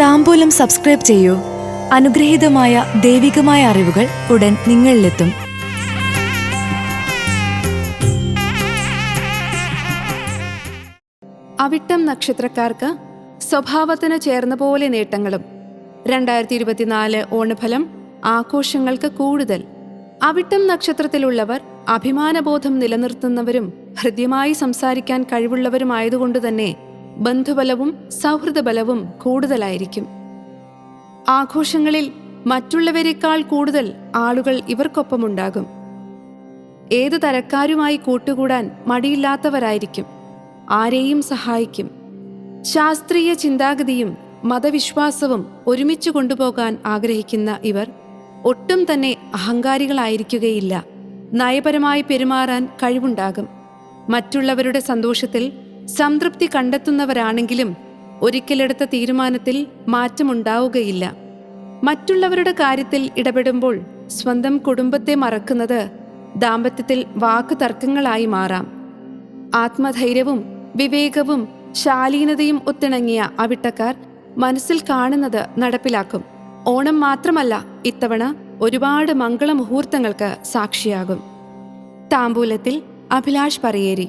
താമ്പൂലം subscribe ചെയ്യൂ. അനുഗ്രഹീതമായ ദൈവികമായ അറിവുകൾ ഉടൻ നിങ്ങളിലെത്തും. അവിട്ടം നക്ഷത്രക്കാർക്ക് സ്വഭാവത്തിന് ചേർന്ന പോലെ നേട്ടങ്ങളും. രണ്ടായിരത്തി ഇരുപത്തിനാല് ഓണഫലം ആഘോഷങ്ങൾക്ക് കൂടുതൽ. അവിട്ടം നക്ഷത്രത്തിലുള്ളവർ അഭിമാനബോധം നിലനിർത്തുന്നവരും ഹൃദ്യമായി സംസാരിക്കാൻ കഴിവുള്ളവരുമായതുകൊണ്ട് തന്നെ ബന്ധുബലവും സൗഹൃദബലവും കൂടുതലായിരിക്കും. ആഘോഷങ്ങളിൽ മറ്റുള്ളവരെക്കാൾ കൂടുതൽ ആളുകൾ ഇവർക്കൊപ്പമുണ്ടാകും. ഏത് തരക്കാരുമായി കൂട്ടുകൂടാൻ മടിയില്ലാത്തവരായിരിക്കും. ആരെയും സഹായിക്കും. ശാസ്ത്രീയ ചിന്താഗതിയും മതവിശ്വാസവും ഒരുമിച്ച് കൊണ്ടുപോകാൻ ആഗ്രഹിക്കുന്ന ഇവർ ഒട്ടും തന്നെ അഹങ്കാരികളായിരിക്കുകയില്ല. നയപരമായി പെരുമാറാൻ കഴിവുണ്ടാകും. മറ്റുള്ളവരുടെ സന്തോഷത്തിൽ സംതൃപ്തി കണ്ടെത്തുന്നവരാണെങ്കിലും ഒരിക്കലെടുത്ത തീരുമാനത്തിൽ മാറ്റമുണ്ടാവുകയില്ല. മറ്റുള്ളവരുടെ കാര്യത്തിൽ ഇടപെടുമ്പോൾ സ്വന്തം കുടുംബത്തെ മറക്കുന്നത് ദാമ്പത്യത്തിൽ വാക്ക് തർക്കങ്ങളായി മാറാം. ആത്മധൈര്യവും വിവേകവും ശാലീനതയും ഒത്തിണങ്ങിയ അവിട്ടക്കാർ മനസ്സിൽ കാണുന്നത് നടപ്പിലാക്കും. ഓണം മാത്രമല്ല ഇത്തവണ ഒരുപാട് മംഗളമുഹൂർത്തങ്ങൾക്ക് സാക്ഷിയാകും. താമ്പൂലത്തിൽ അഭിലാഷ് പറയേരി.